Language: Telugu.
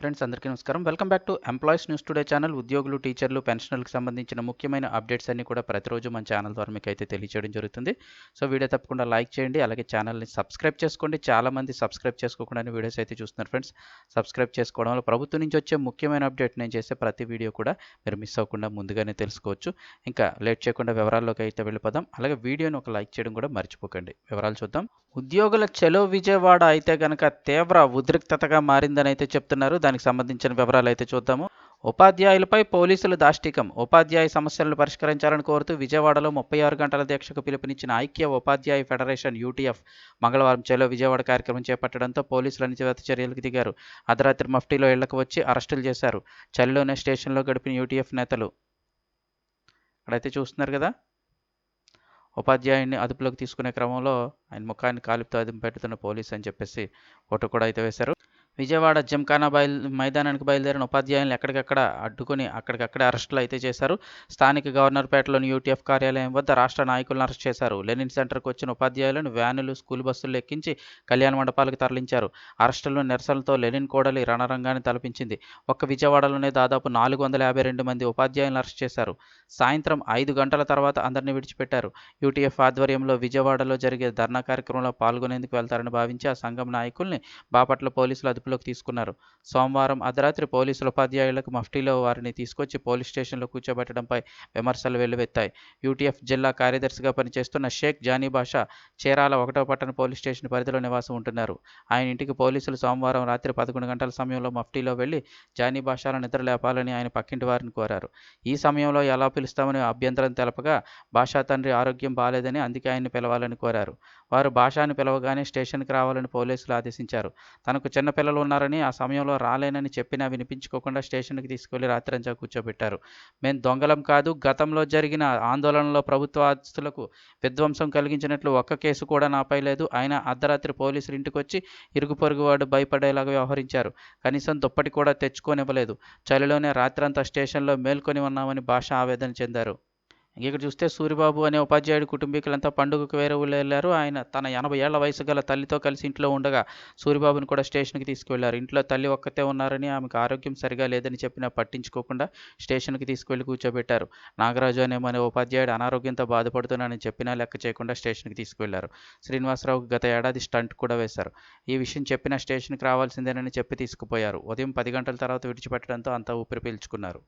ఫ్రెండ్స్ అందరికీ నమస్కారం. Welcome back to employees news today channel ఉద్యోగులు టీచర్లు పెన్షనర్లకు సంబంధించిన ముఖ్యమైన అప్డేట్స్ అన్ని కూడా ప్రతిరోజు మన ఛానల్ ద్వారా మీకు అయితే తెలియజేయడం జరుగుతుంది. సో వీడియో తప్పకుండా లైక్ చేయండి. అలాగే ఛానల్ని సబ్స్క్రైబ్ చేసుకోండి. చాలామంది సబ్స్క్రైబ్ చేసుకోకుండా వీడియోస్ అయితే చూస్తున్నారు ఫ్రెండ్స్ సబ్స్క్రైబ్ చేసుకోవడం వల్ల ప్రభుత్వం నుంచి వచ్చే ముఖ్యమైన అప్డేట్ నేను చేసే ప్రతి వీడియో కూడా మీరు మిస్ అవ్వకుండా ముందుగానే తెలుసుకోవచ్చు. ఇంకా లేట్ చేయకుండా వివరాల్లోకి అయితే వెళ్ళిపోదాం. అలాగే వీడియోని ఒక లైక్ చేయడం కూడా మర్చిపోకండి. వివరాలు చూద్దాం. ఉద్యోగుల చెలో విజయవాడ అయితే కనుక తీవ్ర ఉద్రిక్తతగా మారిందని అయితే చెప్తున్నారు. దానికి సంబంధించిన వివరాలు అయితే చూద్దాము. ఉపాధ్యాయులపై పోలీసులు దాష్టికం. ఉపాధ్యాయ సమస్యలను పరిష్కరించాలని కోరుతూ విజయవాడలో ముప్పై ఆరు గంటల దీక్షకు పిలుపునిచ్చిన ఐక్య ఉపాధ్యాయ ఫెడరేషన్ యూటీఎఫ్ మంగళవారం చెలో విజయవాడ కార్యక్రమం చేపట్టడంతో పోలీసులు అణచివేత చర్యలకు దిగారు. అర్ధరాత్రి మఫ్టీలో ఇళ్ళకు వచ్చి అరెస్టులు చేశారు. చలిలోనే స్టేషన్లో గడిపిన యూటీఎఫ్ నేతలు. అక్కడైతే చూస్తున్నారు కదా? ఉపాధ్యాయుడిని అదుపులోకి తీసుకునే క్రమంలో ఆయన ముఖాన్ని కాలుపుతో అదుపు పెడుతున్న పోలీస్ అని చెప్పేసి ఫోటో కూడా అయితే వేశారు. విజయవాడ జిమ్ఖానా బయలు మైదానానికి బయలుదేరిన ఉపాధ్యాయులను ఎక్కడికక్కడ అడ్డుకుని అక్కడికక్కడే అరెస్టులు అయితే చేశారు. స్థానిక గవర్నర్పేటలోని యూటీఎఫ్ కార్యాలయం వద్ద రాష్ట్ర నాయకులను అరెస్ట్ చేశారు. లెనిన్ సెంటర్కు వచ్చిన ఉపాధ్యాయులను వ్యానులు స్కూల్ బస్సులు ఎక్కించి కళ్యాణ మండపాలకు తరలించారు. అరెస్టులు నిరసనలతో లెనిన్ కోడలి రణరంగాన్ని తలపించింది. ఒక్క విజయవాడలోనే దాదాపు నాలుగు వందల యాభై రెండు మంది ఉపాధ్యాయులను అరెస్ట్ చేశారు. సాయంత్రం ఐదు గంటల తర్వాత అందరినీ విడిచిపెట్టారు. యూటీఎఫ్ ఆధ్వర్యంలో విజయవాడలో జరిగే ధర్నా కార్యక్రమంలో పాల్గొనేందుకు వెళ్తారని భావించి ఆ సంఘం నాయకుల్ని బాపట్ల పోలీసులు అదుపులోకి తీసుకున్నారు. సోమవారం అర్ధరాత్రి పోలీసులు ఉపాధ్యాయులకు మఫ్టీలో వారిని తీసుకొచ్చి పోలీస్ స్టేషన్లో కూర్చోబెట్టడంపై విమర్శలు వెల్లువెత్తాయి. యూటీఎఫ్ జిల్లా కార్యదర్శిగా పనిచేస్తున్న షేక్ జానీ బాషా చీరాల ఒకటో పట్టణ పోలీస్ స్టేషన్ పరిధిలో నివాసం ఉంటున్నారు. ఆయన ఇంటికి పోలీసులు సోమవారం రాత్రి పదకొండు గంటల సమయంలో మఫ్టీలో వెళ్ళి జానీ బాషాల నిద్ర లేపాలని ఆయన పక్కింటి వారిని కోరారు. ఈ సమయంలో ఎలా పిలుస్తామని అభ్యంతరం తెలపగా భాషా తండ్రి ఆరోగ్యం బాలేదని అందుకే ఆయన్ని పిలవాలని కోరారు. వారు భాషాని పిలవగానే స్టేషన్కి రావాలని పోలీసులు ఆదేశించారు. తనకు చిన్నపిల్లలు పిల్లలు ఉన్నారని ఆ సమయంలో రాలేనని చెప్పినా వినిపించుకోకుండా స్టేషన్కి తీసుకెళ్ళి రాత్రంతా కూర్చోబెట్టారు. మేము దొంగలం కాదు గతంలో జరిగిన ఆందోళనలో ప్రభుత్వ ఆస్తులకు విధ్వంసం కలిగించినట్లు ఒక్క కేసు కూడా నాపై లేదు. ఆయన అర్ధరాత్రి పోలీసులు ఇంటికొచ్చి ఇరుగు పొరుగు వాడు భయపడేలాగా వ్యవహరించారు. కనీసం దుప్పటి కూడా తెచ్చుకోనివ్వలేదు. చలిలోనే రాత్రంతా స్టేషన్లో మేల్కొని ఉన్నామని భాష ఆవేదన చెందారు. ఇక్కడ చూస్తే సూరిబాబు అనే ఉపాధ్యాయుడి కుటుంబీకులంతా పండుగకు వేరే ఊళ్ళో వెళ్ళారు. ఆయన తన ఎనభై ఏళ్ళ వయసు గల తల్లితో కలిసి ఇంట్లో ఉండగా సూరిబాబుని కూడా స్టేషన్కి తీసుకువెళ్ళారు ఇంట్లో తల్లి ఒక్కతే ఉన్నారని ఆమెకు ఆరోగ్యం సరిగా లేదని చెప్పినా పట్టించుకోకుండా స్టేషన్కి తీసుకువెళ్ళి కూర్చోబెట్టారు. నాగరాజు అనే మన ఉపాధ్యాయుడు అనారోగ్యంతో బాధపడుతున్నానని చెప్పినా లెక్క చేయకుండా స్టేషన్కి తీసుకువెళ్ళారు శ్రీనివాసరావు గత ఏడాది స్టంట్ కూడా వేశారు. ఈ విషయం చెప్పినా స్టేషన్కి రావాల్సిందేనని చెప్పి తీసుకుపోయారు. ఉదయం పది గంటల తర్వాత విడిచిపెట్టడంతో అంతా ఊపిరి పీల్చుకున్నారు.